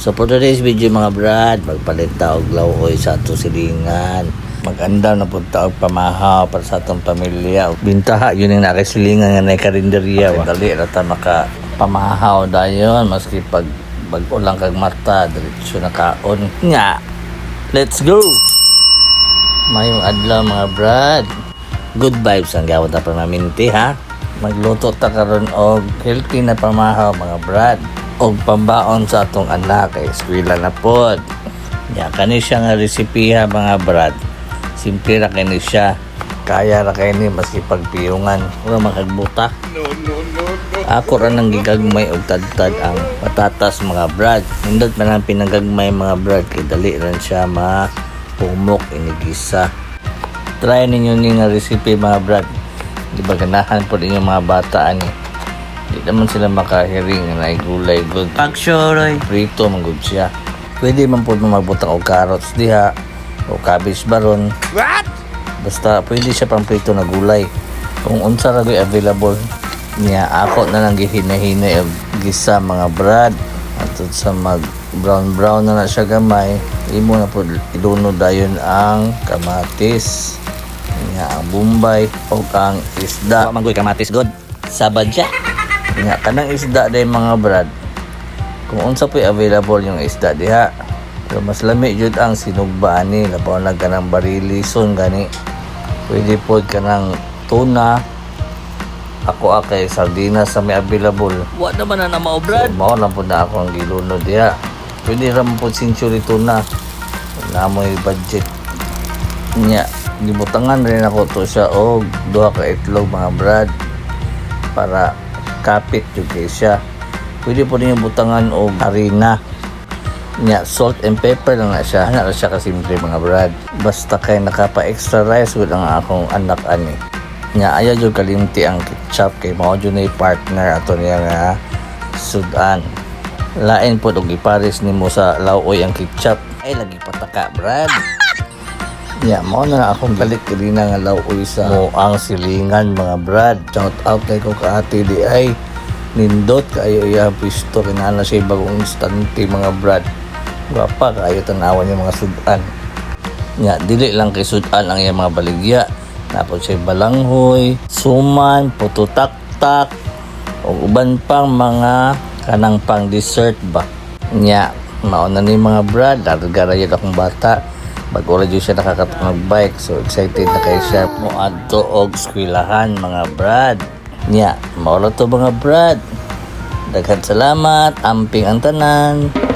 So for today's video mga brad, magpalit ta og lawoy sa ato silingan. Maganda na punta og pamahaw para sa atong pamilya. Bintaha yun yung nakasilingan nga na karinderya. Dali ra ta maka pamahaw dayon maski pag bag-o lang kag mata, diretso na kaon. Nga, let's go! Mayong adlaw mga brad. Good vibes ang gawad na pamaminti ha. Magluto ta karon og healthy na pamahaw mga brad. Og pambaon sa atong anak kay eskwela na pod. Ya kani siya nga resipe ha mga brad. Simple ra kani siya. Kaya ra kay ni maski pagpiyungan. Wala makagbuta. Ako ra nang gigagmay og tadtad ang patatas mga brad. Nindot man ang pinagagmay mga brad kay dali ran siya ma pumok inigisa. Try ninyo ni nga recipe mga brad. Di ba ganahan po ninyo mga bata ani. Di naman sila makahiring na gulay good. Pagsyoroy. Prito man good siya. Pwede man po magbutang og carrots diha o cabbage baron. What? Basta pwede siya pang prito na gulay. Kung unsa ra gyud available niya ako na lang gihinahinay og gisa mga brad at sa mag brown brown na na siya gamay imo na po ilunod dayon ang kamatis niya ang bumbay o ang isda manggoy kamatis god sabad siya niya kanang isda day mga brad kung unsa po available yung isda diha pero mas lami jud ang sinugba ani labaw na kanang barilison gani. Pwede po kanang tuna ako akay sardina sa may available. Wa naman na na mao, so, Brad. mao lang po na ako ang gilunod diha. Pwede ram po century tuna. Na mo'y budget niya. Gibutangan rin ako to siya og duha ka itlog mga brad para kapit yung kay siya pwede po ninyo butangan og harina. Niya salt and pepper lang na siya. Ana ra siya kasimple mga brad. Basta kay nakapa extra rice with ang akong anak ani. Niya ayaw jud kalimti ang ketchup kay mao na partner ato niya nga sudan. Lain po og ipares nimo sa laoy ang ketchup. Ay lagi pataka brad Ya, mo na akong balik kini na nga laoy sa mo ang silingan mga brad. Shout out kay ko kaati di ay nindot kayo iya pisto kinala siya bagong instante mga brad. Gwapa kayo tanawan yung mga sudan. Nya, dili lang kay sudan ang iyang mga baligya. Napod siya balanghoy, suman, pututak-tak, o uban pang mga kanang pang dessert ba. Nya, mauna ni mga brad, larga ra akong bata. Bago ra jud siya nakakatong bike, so excited na kay siya mo adto og eskwelahan mga brad. Nya, mao to mga brad. Daghan salamat, amping ang tanan.